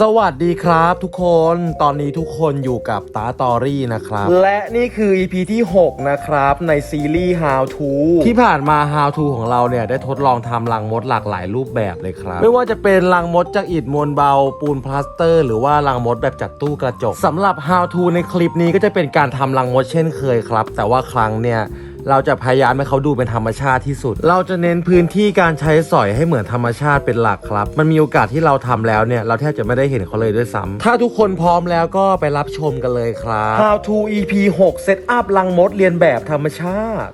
สวัสดีครับทุกคนตอนนี้ทุกคนอยู่กับตาตอรี่นะครับ และนี่คือ EP ที่ 6 นะครับในซีรีส์ How to ที่ผ่านมา How to ของเราเนี่ย ได้ทดลองทำรังมดหลากหลายรูปแบบเลยครับ ไม่ว่าจะเป็นรังมดจากอิฐมวลเบา ปูนพลาสเตอร์ หรือว่ารังมดแบบจากตู้กระจกสำหรับ How to ในคลิปนี้ก็จะเป็นการทำรังมดเช่นเคยครับ แต่ว่าครั้งเนี่ย เราจะพยายามให้เขาดูเป็นธรรมชาติที่สุด เราจะเน้นพื้นที่การใช้สอยให้เหมือนธรรมชาติเป็นหลักครับ มันมีโอกาสที่เราทำแล้วเนี่ย เราแทบจะไม่ได้เห็นเขาเลยด้วยซ้ำถ้าทุกคนพร้อมแล้วก็ไปรับชมกันเลยครับ How to EP 6 Set up ลังมดเรียนแบบธรรมชาติ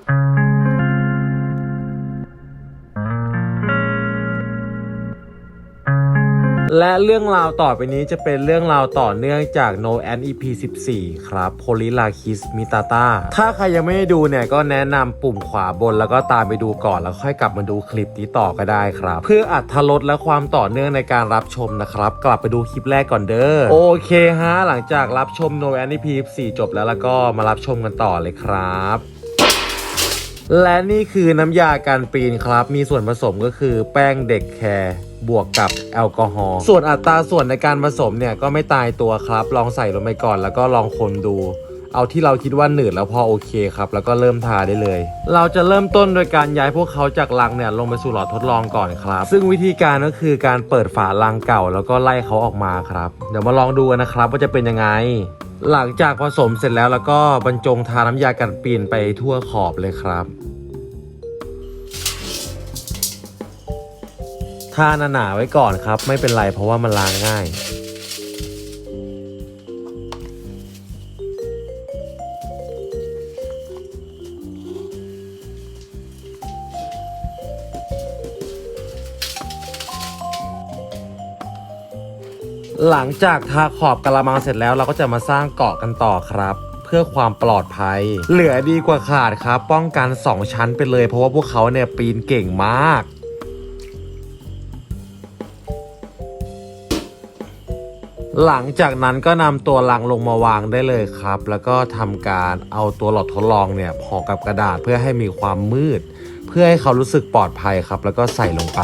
และเรื่องราวต่อไปนี้จะเป็นเรื่องราวต่อเนื่องจาก No and EP 14 ครับ p o l y l a k i s mitata ถ้าใครยังไม่ได้ดูเนี่ย ก็แนะนำปุ่มขวาบนแล้วก็ตามไปดูก่อนแล้วค่อยกลับมาดูคลิปนี้ต่อก็ได้ครับ เพื่ออัดทลดและความต่อเนื่องในการรับชมนะครับ กลับไปดูคลิปแรกก่อนเด้อโอเคฮะ หลังจากรับชม No and EP 14 จบแล้วแล้วก็มารับชมกันต่อเลยครับและนี่คือน้ำยาการปีนครับ มีส่วนผสมก็คือแป้งเด็กแคร์ บวกกับแอลกอฮอล์ส่วนอัตราส่วนในการผสมเนี่ยก็ไม่ตายตัวครับ ลองใส่ลงไปก่อนแล้วก็ลองคนดู เอาที่เราคิดว่าหนืดแล้วพอโอเคครับ แล้วก็เริ่มทาได้เลย เราจะเริ่มต้นโดยการย้ายพวกเขาจากลังเนี่ยลงไปสู่หลอดทดลองก่อนครับ ซึ่งวิธีการก็คือการเปิดฝาลังเก่า แล้วก็ไล่เขาออกมาครับ เดี๋ยวมาลองดูกันนะครับว่าจะเป็นยังไงหลังจากผสมเสร็จแล้วแล้วก็บรรจงทาน้ำยากันปีนไปทั่วขอบเลยครับ ทาหนาๆไว้ก่อนครับ ไม่เป็นไรเพราะว่ามันล้างง่าย หลังจากทาขอบกระมังเสร็จแล้วเราก็จะมาสร้างเกาะกันต่อครับเพื่อความปลอดภัย เหลือดีกว่าขาดครับ ป้องกัน 2 ชั้นไปเลย เพราะว่าพวกเขาเนี่ยปีนเก่งมาก หลังจากนั้นก็นำตัวลังลงมาวางได้เลยครับ แล้วก็ทำการเอาตัวหลอดทดลองเนี่ยห่อกับกระดาษเพื่อให้มีความมืด เพื่อให้เขารู้สึกปลอดภัยครับ แล้วก็ใส่ลงไป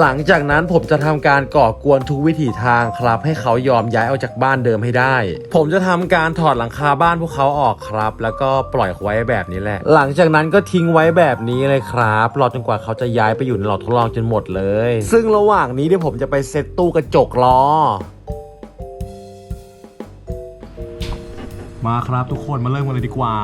หลังจากนั้นผมจะทำการก่อกวนทุกวิถีทางครับ ให้เขายอมย้ายออกจากบ้านเดิมให้ได้ ผมจะทำการถอดหลังคาบ้านพวกเขาออกครับ แล้วก็ปล่อยไว้แบบนี้แหละ หลังจากนั้นก็ทิ้งไว้แบบนี้เลยครับรอจนกว่าเขาจะย้ายไปอยู่ในหลอดทดลองจนหมดเลย ซึ่งระหว่างนี้เดี๋ยวผมจะไปเซตตู้กระจกรอ มาครับทุกคนมาเริ่มกันเลยดีกว่า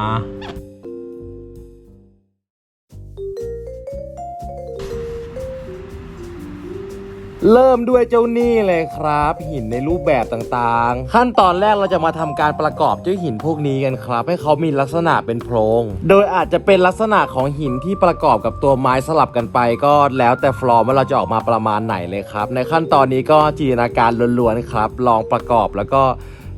เริ่มด้วยเจ้านี่เลยครับ หินในรูปแบบต่างๆ ขั้นตอนแรกเราจะมาทำการประกอบเจ้าหินพวกนี้กันครับ ให้เขามีลักษณะเป็นโพรงโดยอาจจะเป็นลักษณะของหินที่ประกอบกับตัวไม้สลับกันไป ก็แล้วแต่ฟลอร์ว่าเราจะออกมาประมาณไหนเลยครับ ในขั้นตอนนี้ก็จินตนาการล้วนๆครับ ลองประกอบแล้วก็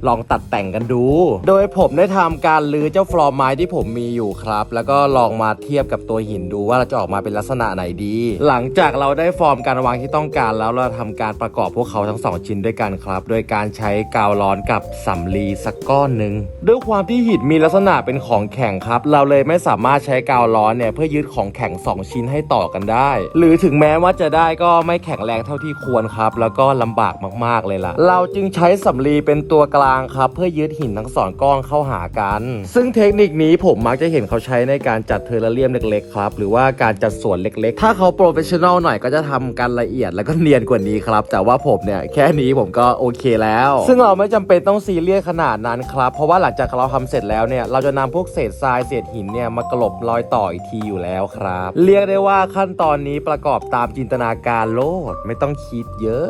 ลองตัดแต่งกันดู โดยผมได้ทำการลื้อเจ้าฟลอร์ไม้ที่ผมมีอยู่ครับ แล้วก็ลองมาเทียบกับตัวหินดูว่าเราจะออกมาเป็นลักษณะไหนดี หลังจากเราได้ฟอร์มการวางที่ต้องการแล้วเราทำการประกอบพวกเขาทั้งสองชิ้นด้วยกันครับ โดยการใช้กาวร้อนกับสำลีสักก้อนหนึ่งด้วยความที่หินมีลักษณะเป็นของแข็งครับ เราเลยไม่สามารถใช้กาวร้อนเนี่ยเพื่อยึดของแข็งสองชิ้นให้ต่อกันได้ หรือถึงแม้ว่าจะได้ก็ไม่แข็งแรงเท่าที่ควรครับ แล้วก็ลำบากมากๆเลยล่ะ เราจึงใช้สำลีเป็นตัวกลางครับเพื่อยึดหินทั้งสองก้อนเข้าหากัน ซึ่งเทคนิคนี้ผมมักจะเห็นเขาใช้ในการจัดเทอร์เรียมเล็กๆครับหรือว่าการจัดสวนเล็กๆ ถ้าเขาโปรเฟชชั่นอลหน่อยก็จะทำกันละเอียดแล้วก็เนียนกว่านี้ครับ แต่ว่าผมเนี่ยแค่นี้ผมก็โอเคแล้ว ซึ่งเราไม่จำเป็นต้องซีเรียสขนาดนั้นครับ เพราะว่าหลังจากเราทำเสร็จแล้วเนี่ยเราจะนำพวกเศษทรายเศษหินเนี่ยมากลบรอยต่ออีกทีอยู่แล้วครับ เรียกได้ว่าขั้นตอนนี้ประกอบตามจินตนาการโลดไม่ต้องคิดเยอะ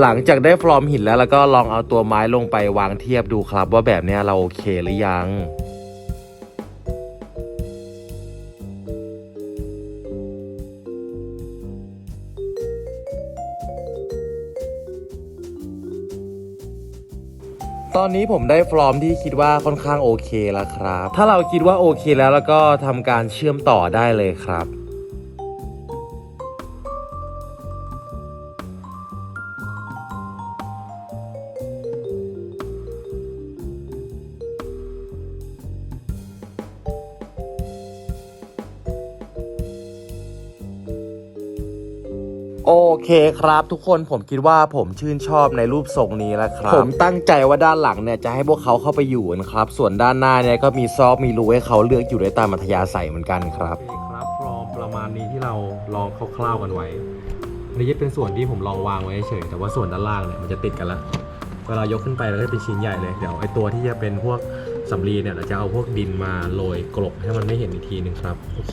หลังจากได้ฟลอร์มหินแล้วแล้วก็ลองเอาตัวไม้ลงไปวางเทียบดูครับ ว่าแบบนี้เราโอเคหรือยังตอนนี้ผมได้ฟลอร์มที่คิดว่าค่อนข้างโอเคแล้วครับ ถ้าเราคิดว่าโอเคแล้วแล้วก็ทำการเชื่อมต่อได้เลยครับ โอเคครับ ทุกคนผมคิดว่าผมชื่นชอบในรูปทรงนี้แล้วครับ ผมตั้งใจว่าด้านหลังเนี่ยจะให้พวกเขาเข้าไปอยู่นะครับ ส่วนด้านหน้าเนี่ยก็มีซอกมีรูให้เขาเลือกอยู่ได้ตามอัธยาศัยเหมือนกันครับครับฟอร์มประมาณนี้ที่เราลองคร่าวๆกันไว้นี่จะเป็นส่วนที่ผมลองวางไว้เฉยแต่ว่าส่วนด้านล่างเนี่ยมันจะติดกันละเวลายกขึ้นไปแล้วก็เป็นชิ้นใหญ่เลยเดี๋ยวไอ้ตัวที่จะเป็นพวกสำลีเนี่ยเราจะเอาพวกดินมาโรยกลบให้มันไม่เห็นอีกทีหนึ่งครับโอเค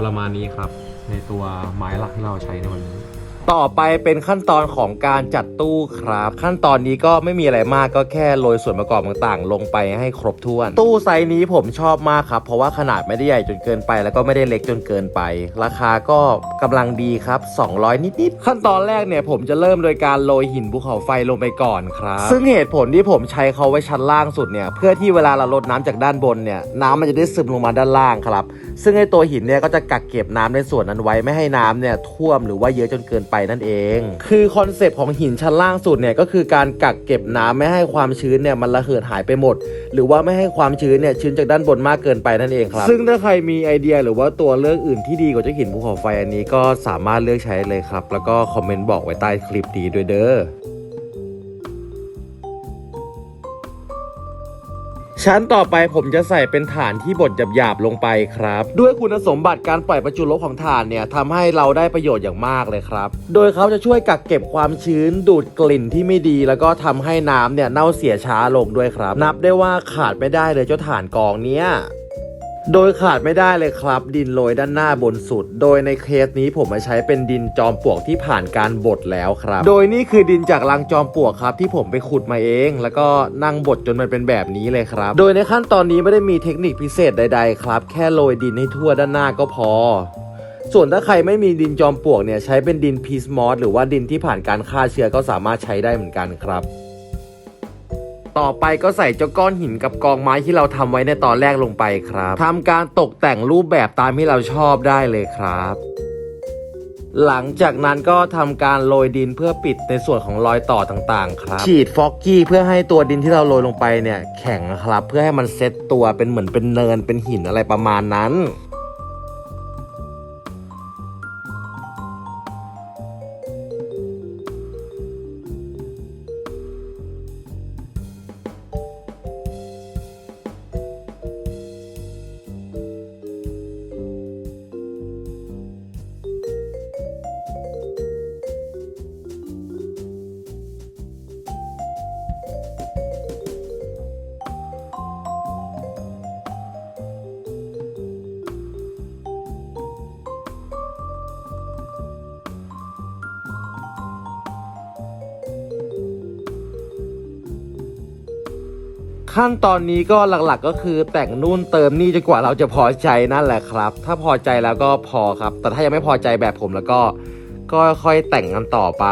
ประมาณนี้ครับ ในตัวไม้หลักที่เราใช้ในวันนี้ ต่อไปเป็นขั้นตอนของการจัดตู้ครับ ขั้นตอนนี้ก็ไม่มีอะไรมากก็แค่โรยส่วนประกอบต่างๆ ลงไปให้ครบถ้วน ตู้ไซส์นี้ผมชอบมากครับ เพราะว่าขนาดไม่ได้ใหญ่จนเกินไป แล้วก็ไม่ได้เล็กจนเกินไป ราคาก็กำลังดีครับ 200 นิดๆ ขั้นตอนแรกเนี่ยผมจะเริ่มโดยการโรยหินภูเขาไฟลงไปก่อนครับ ซึ่งเหตุผลที่ผมใช้เขาไว้ชั้นล่างสุดเนี่ยเพื่อที่เวลาเราลดน้ำจากด้านบนเนี่ยน้ำมันจะได้ซึมลงมาด้านล่างครับ ซึ่งไอตัวหินเนี่ยก็จะกักเก็บน้ำในส่วนนั้นไว้ไม่ให้น้ำเนี่ยท่วมหรือว่าเยอะจนเกินไปนั่นเอง คือคอนเซปต์ของหินชั้นล่างสุดเนี่ยก็คือการกักเก็บน้ำไม่ให้ความชื้นเนี่ยมันระเหิดหายไปหมด หรือว่าไม่ให้ความชื้นเนี่ยชื้นจากด้านบนมากเกินไปนั่นเองครับซึ่งถ้าใครมีไอเดียหรือว่าตัวเลือกอื่นที่ดีกว่าเจ้าหินภูเขาไฟอันนี้ก็สามารถเลือกใช้เลยครับ แล้วก็คอมเมนต์บอกไว้ใต้คลิปดีด้วยเด้อ ชั้นต่อไปผมจะใส่เป็นฐานที่บดหยาบๆลงไปครับ ด้วยคุณสมบัติการปล่อยประจุลบของฐานเนี่ยทำให้เราได้ประโยชน์อย่างมากเลยครับ โดยเขาจะช่วยกักเก็บความชื้นดูดกลิ่นที่ไม่ดี แล้วก็ทำให้น้ำเนี่ยเน่าเสียช้าลงด้วยครับ นับได้ว่าขาดไม่ได้เลยเจ้าฐานกองเนี้ย โดยขาดไม่ได้เลยครับ ดินโรยด้านหน้าบนสุด โดยในเคสนี้ผมมาใช้เป็นดินจอมปลวกที่ผ่านการบดแล้วครับ โดยนี่คือดินจากรังจอมปลวกครับ ที่ผมไปขุดมาเอง แล้วก็นั่งบดจนมันเป็นแบบนี้เลยครับ โดยในขั้นตอนนี้ไม่ได้มีเทคนิคพิเศษใด ๆ ครับ แค่โรยดินให้ทั่วด้านหน้าก็พอส่วนถ้าใครไม่มีดินจอมปลวกเนี่ยใช้เป็นดินพีสมอสหรือว่าดินที่ผ่านการฆ่าเชื้อก็สามารถใช้ได้เหมือนกันครับ ต่อไปก็ใส่เจ้าก้อนหินกับกองไม้ที่เราทำไว้ในตอนแรกลงไปครับทำการตกแต่งรูปแบบตามที่เราชอบได้เลยครับ หลังจากนั้นก็ทำการโรยดินเพื่อปิดในส่วนของรอยต่อต่างๆ ครับ ฉีดฟอกกี้เพื่อให้ตัวดินที่เราโรยลงไปเนี่ยแข็งนะครับ เพื่อให้มันเซตตัวเป็นเหมือนเป็นเนินเป็นหินอะไรประมาณนั้น ขั้นตอนนี้ก็หลักๆก็คือแต่งนู่นเติมนี่จนกว่าเราจะพอใจนั่นแหละครับ ถ้าพอใจแล้วก็พอครับ แต่ถ้ายังไม่พอใจแบบผมแล้วก็ก็ค่อยแต่งกันต่อไป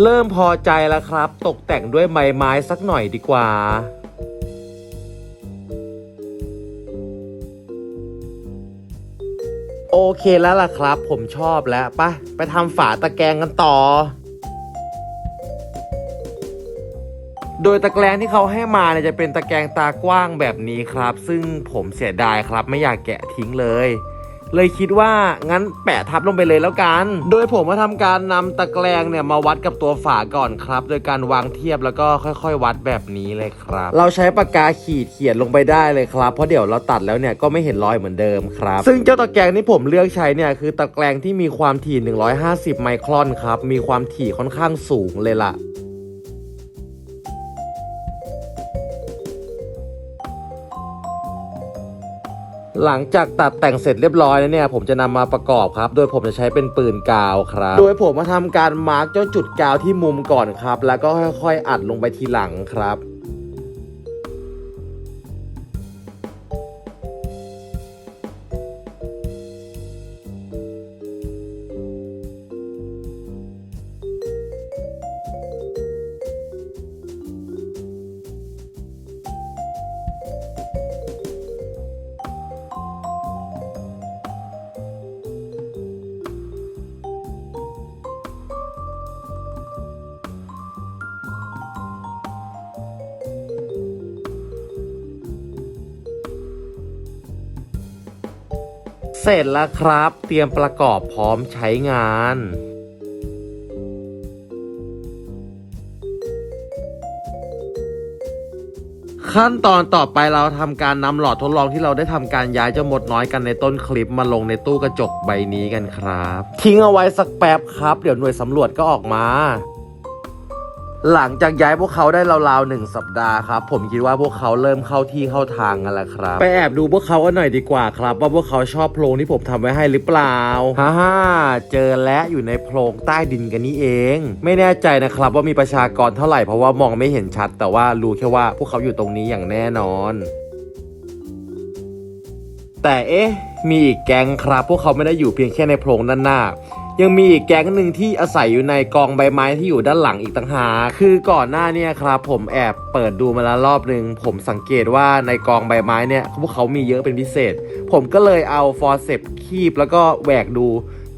เริ่มพอใจแล้วครับ ตกแต่งด้วยใบไม้สักหน่อยดีกว่า โอเคแล้วล่ะครับ ผมชอบแล้วไปไปทำฝาตะแกรงกันต่อ โดยตะแกรงที่เขาให้มาเนี่ยจะเป็นตะแกรงตากว้างแบบนี้ครับ ซึ่งผมเสียดายครับไม่อยากแกะทิ้งเลย เลยคิดว่างั้นแปะทับลงไปเลยแล้วกัน โดยผมมาทำการนำตะแกรงเนี่ยมาวัดกับตัวฝาก่อนครับ โดยการวางเทียบแล้วก็ค่อยๆ วัดแบบนี้เลยครับ เราใช้ปากกาขีดเขียนลงไปได้เลยครับ เพราะเดี๋ยวเราตัดแล้วเนี่ยก็ไม่เห็นรอยเหมือนเดิมครับ ซึ่งเจ้าตะแกรงที่ผมเลือกใช้เนี่ยคือตะแกรงที่มีความถี่ 150 ไมครอนครับ มีความถี่ค่อนข้างสูงเลยล่ะ หลังจากตัดแต่งเสร็จเรียบร้อยแล้วเนี่ย ผมจะนำมาประกอบครับ โดยผมจะใช้เป็นปืนกาวครับ โดยผมมาทำการมาร์กเจ้าจุดกาวที่มุมก่อนครับ แล้วก็ค่อยๆ อัดลงไปทีหลังครับ เสร็จแล้วครับ เตรียมประกอบพร้อมใช้งานขั้นตอนต่อไปเราทำการนำหลอดทดลองที่เราได้ทำการย้ายเจ้ามดน้อยกันในต้นคลิปมาลงในตู้กระจกใบนี้กันครับ ทิ้งเอาไว้สักแป๊บครับ เดี๋ยวหน่วยสำรวจก็ออกมา หลังจากย้ายพวกเขาได้ราวๆหนึ่งสัปดาห์ครับ ผมคิดว่าพวกเขาเริ่มเข้าที่เข้าทางกันแล้วครับ ไปแอบดูพวกเขากันหน่อยดีกว่าครับ ว่าพวกเขาชอบโพรงที่ผมทำไว้ให้หรือเปล่าฮ่าฮ่าเจอและอยู่ในโพรงใต้ดินกันนี่เอง ไม่แน่ใจนะครับว่ามีประชากรเท่าไหร่เพราะว่ามองไม่เห็นชัด แต่ว่ารู้แค่ว่าพวกเขาอยู่ตรงนี้อย่างแน่นอน แต่เอ๊ะมีอีกแก๊งครับ พวกเขาไม่ได้อยู่เพียงแค่ในโพรงด้านหน้า ยังมีอีกแก๊งหนึ่งที่อาศัยอยู่ในกองใบไม้ที่อยู่ด้านหลังอีกต่างหากคือก่อนหน้าเนี่ยครับผมแอบเปิดดูมาแล้วรอบหนึ่งผมสังเกตว่าในกองใบไม้เนี่ยพวกเขามีเยอะเป็นพิเศษ ผมก็เลยเอาฟอร์เซปคีบแล้วก็แหวกดู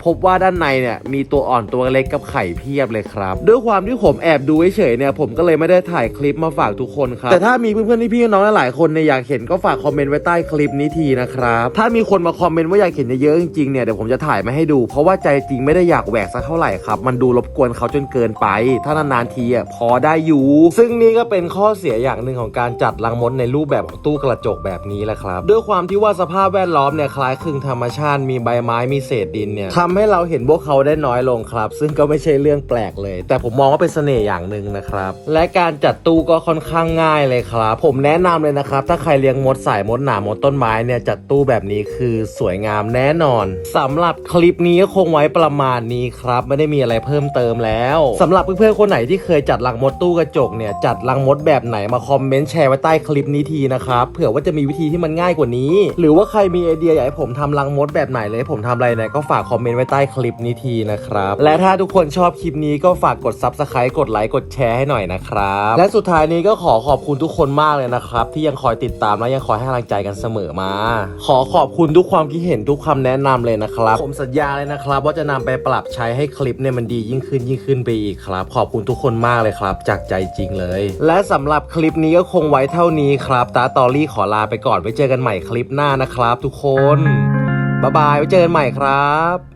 พบว่าด้านในเนี่ยมีตัวอ่อนตัวเล็กกับไข่เพียบเลยครับ ด้วยความที่ผมแอบดูเฉยๆเนี่ยผมก็เลยไม่ได้ถ่ายคลิปมาฝากทุกคนครับแต่ถ้ามีเพื่อนๆพี่ๆน้องหลายๆคนเนี่ยอยากเห็นก็ฝากคอมเมนต์ไว้ใต้คลิปนี้ทีนะครับถ้ามีคนมาคอมเมนต์ว่าอยากเห็นเยอะๆจริงๆเนี่ยเดี๋ยวผมจะถ่ายมาให้ดู เพราะว่าใจจริงไม่ได้อยากแหวกสักเท่าไหร่ครับมันดูรบกวนเขาจนเกินไป ถ้านานๆทีอะพอได้อยู่ ซึ่งนี่ก็เป็นข้อเสียอย่างหนึ่งของการจัดรังมดในรูปแบบของตู้กระจกแบบนี้แหละครับ ด้วยความที่ว่าสภาพแวดล้อมเนี่ยคล้ายคลึงธรรมชาติมีใบไม้มีเศษดินเนี่ยทำให้เราเห็นพวกเขาได้น้อยลงครับ ซึ่งก็ไม่ใช่เรื่องแปลกเลย แต่ผมมองว่าเป็นเสน่ห์อย่างหนึ่งนะครับ และการจัดตู้ก็ค่อนข้างง่ายเลยครับ ผมแนะนำเลยนะครับ ถ้าใครเลี้ยงมดสายมดหนามดต้นไม้เนี่ยจัดตู้แบบนี้คือสวยงามแน่นอนสำหรับคลิปนี้ก็คงไว้ประมาณนี้ครับ ไม่ได้มีอะไรเพิ่มเติมแล้วสำหรับเพื่อนๆคนไหนที่เคยจัดรังมดตู้กระจกเนี่ยจัดรังมดแบบไหนมาคอมเมนต์แชร์ไว้ใต้คลิปนี้ทีนะครับเผื่อว่าจะมีวิธีที่มันง่ายกว่านี้ หรือว่าใครมีไอเดียอยากให้ผมทำรังมดแบบไหนเลยผมทำอะไรเนี่ยก็ฝากคอมเมนต์ไว้ใต้คลิปนี้ทีนะครับ และถ้าทุกคนชอบคลิปนี้ก็ฝากกด Subscribe กดไลค์กดแชร์ให้หน่อยนะครับ และสุดท้ายนี้ก็ขอขอบคุณทุกคนมากเลยนะครับ ที่ยังคอยติดตามและยังคอยให้กำลังใจกันเสมอมา ขอขอบคุณทุกความคิดเห็นทุกคำแนะนำเลยนะครับผมสัญญาเลยนะครับ ว่าจะนำไปปรับใช้ให้คลิปเนี่ยมันดียิ่งขึ้นยิ่งขึ้นไปอีกครับ ขอบคุณทุกคนมากเลยครับ จากใจจริงเลย และสำหรับคลิปนี้ก็คงไว้เท่านี้ครับตาตอรี่ขอลาไปก่อนไว้เจอกันใหม่คลิปหน้านะครับ ทุกคนบ๊ายบายไว้เจอกันใหม่ครับ